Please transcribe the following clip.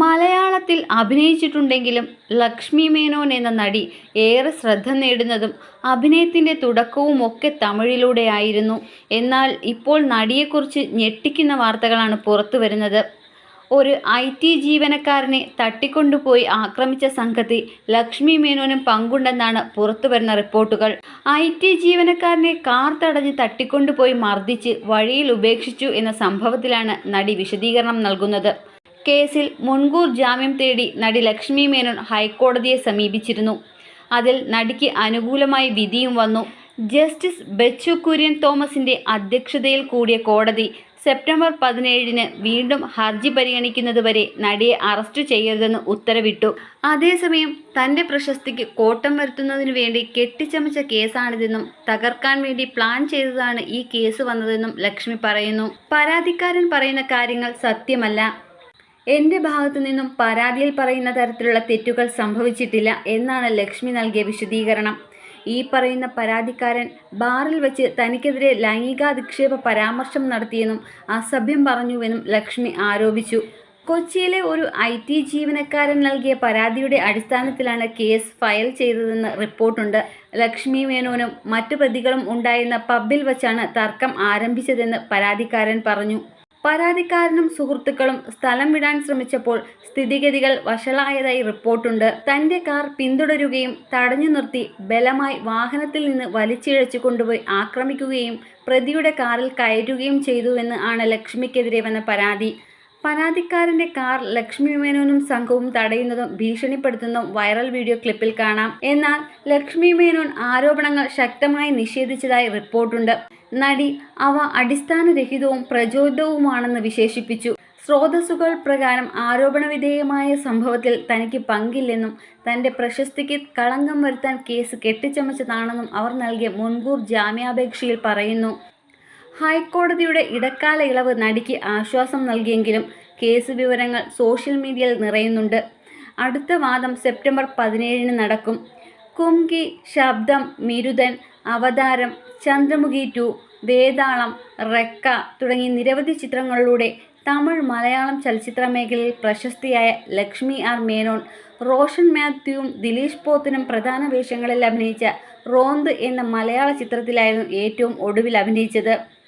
മലയാളത്തിൽ അഭിനയിച്ചിട്ടുണ്ടെങ്കിലും ലക്ഷ്മി മേനോൻ എന്ന നടി ഏറെ ശ്രദ്ധ നേടുന്നതും അഭിനയത്തിന്റെ തുടക്കവുമൊക്കെ തമിഴിലൂടെയായിരുന്നു. എന്നാൽ ഇപ്പോൾ നടിയെക്കുറിച്ച് ഞെട്ടിക്കുന്ന വാർത്തകളാണ് പുറത്തു വരുന്നത്. ഒരു ഐ ടി ജീവനക്കാരനെ തട്ടിക്കൊണ്ടുപോയി ആക്രമിച്ച സംഘത്തിൽ ലക്ഷ്മി മേനോനും പങ്കുണ്ടെന്നാണ് പുറത്തുവരുന്ന റിപ്പോർട്ടുകൾ. ഐ ടി ജീവനക്കാരനെ കാർ തടഞ്ഞ് തട്ടിക്കൊണ്ടുപോയി മർദ്ദിച്ച് വഴിയിൽ ഉപേക്ഷിച്ചു എന്ന സംഭവത്തിലാണ് നടി വിശദീകരണം നൽകുന്നത്. കേസിൽ മുൻകൂർ ജാമ്യം തേടി നടി ലക്ഷ്മി മേനോൻ ഹൈക്കോടതിയെ സമീപിച്ചിരുന്നു. അതിൽ നടിക്ക് അനുകൂലമായി വിധിയും വന്നു. ജസ്റ്റിസ് ബെച്ചു കുര്യൻ തോമസിന്റെ അധ്യക്ഷതയിൽ കൂടിയ കോടതി സെപ്റ്റംബർ പതിനേഴിന് വീണ്ടും ഹർജി പരിഗണിക്കുന്നതുവരെ നടിയെ അറസ്റ്റ് ചെയ്യരുതെന്ന് ഉത്തരവിട്ടു. അതേസമയം തന്റെ പ്രശസ്തിക്ക് കോട്ടം വരുത്തുന്നതിനു വേണ്ടി കെട്ടിച്ചമച്ച കേസാണിതെന്നും തകർക്കാൻ വേണ്ടി പ്ലാൻ ചെയ്തതാണ് ഈ കേസ് വന്നതെന്നും ലക്ഷ്മി പറയുന്നു. പരാതിക്കാരൻ പറയുന്ന കാര്യങ്ങൾ സത്യമല്ല. എന്റെ ഭാഗത്തു നിന്നും പരാതിയിൽ പറയുന്ന തരത്തിലുള്ള തെറ്റുകൾ സംഭവിച്ചിട്ടില്ല എന്നാണ് ലക്ഷ്മി നൽകിയ വിശദീകരണം. ഈ പറയുന്ന പരാതിക്കാരൻ ബാറിൽ വെച്ച് തനിക്കെതിരെ ലൈംഗികാധിക്ഷേപ പരാമർശം നടത്തിയെന്നും അസഭ്യം പറഞ്ഞുവെന്നും ലക്ഷ്മി ആരോപിച്ചു. കൊച്ചിയിലെ ഒരു ഐ ടി ജീവനക്കാരൻ നൽകിയ പരാതിയുടെ അടിസ്ഥാനത്തിലാണ് കേസ് ഫയൽ ചെയ്തതെന്ന് റിപ്പോർട്ടുണ്ട്. ലക്ഷ്മി മേനോനും മറ്റു പ്രതികളും ഉണ്ടായിരുന്ന പബ്ബിൽ വച്ചാണ് തർക്കം ആരംഭിച്ചതെന്ന് പരാതിക്കാരൻ പറഞ്ഞു. പരാതിക്കാരനും സുഹൃത്തുക്കളും സ്ഥലം വിടാൻ ശ്രമിച്ചപ്പോൾ സ്ഥിതിഗതികൾ വഷളായതായി റിപ്പോർട്ടുണ്ട്. തന്റെ കാർ പിന്തുടരുകയും തടഞ്ഞു നിർത്തി ബലമായി വാഹനത്തിൽ നിന്ന് വലിച്ചിഴച്ചു കൊണ്ടുപോയി ആക്രമിക്കുകയും പ്രതിയുടെ കാറിൽ കയറ്റുകയും ചെയ്തുവെന്ന് ആണ് ലക്ഷ്മിക്കെതിരെ വന്ന പരാതി. പരാതിക്കാരന്റെ കാർ ലക്ഷ്മി മേനോനും സംഘവും തടയുന്നതും ഭീഷണിപ്പെടുത്തുന്നതും വൈറൽ വീഡിയോ ക്ലിപ്പിൽ കാണാം. എന്നാൽ ലക്ഷ്മി മേനോൻ ആരോപണങ്ങൾ ശക്തമായി നിഷേധിച്ചതായി റിപ്പോർട്ടുണ്ട്. നടി അവ അടിസ്ഥാനരഹിതവും പ്രചോദിതവുമാണെന്ന് വിശേഷിപ്പിച്ചു. സ്രോതസ്സുകൾ പ്രകാരം ആരോപണ വിധേയമായ സംഭവത്തിൽ തനിക്ക് പങ്കില്ലെന്നും തന്റെ പ്രശസ്തിക്ക് കളങ്കം വരുത്താൻ കേസ് കെട്ടിച്ചമച്ചതാണെന്നും അവർ നൽകിയ മുൻകൂർ ജാമ്യാപേക്ഷയിൽ പറയുന്നു. ഹൈക്കോടതിയുടെ ഇടക്കാല ഇളവ് നടിക്ക് ആശ്വാസം നൽകിയെങ്കിലും കേസ് വിവരങ്ങൾ സോഷ്യൽ മീഡിയയിൽ നിറയുന്നുണ്ട്. അടുത്ത വാദം സെപ്റ്റംബർ പതിനേഴിന് നടക്കും. കുംകി ശബ്ദം മിരുതൻ അവതാരം ചന്ദ്രമുഖി ടു വേതാളം റെക്ക തുടങ്ങി നിരവധി ചിത്രങ്ങളിലൂടെ തമിഴ് മലയാളം ചലച്ചിത്ര മേഖലയിൽ പ്രശസ്തിയായ ലക്ഷ്മി ആർ മേനോൻ റോഷൻ മാത്യുവും ദിലീഷ് പോത്തിനും പ്രധാന വേഷങ്ങളിൽ അഭിനയിച്ച റോന്ത് എന്ന മലയാള ചിത്രത്തിലായിരുന്നു ഏറ്റവും ഒടുവിൽ അഭിനയിച്ചത്.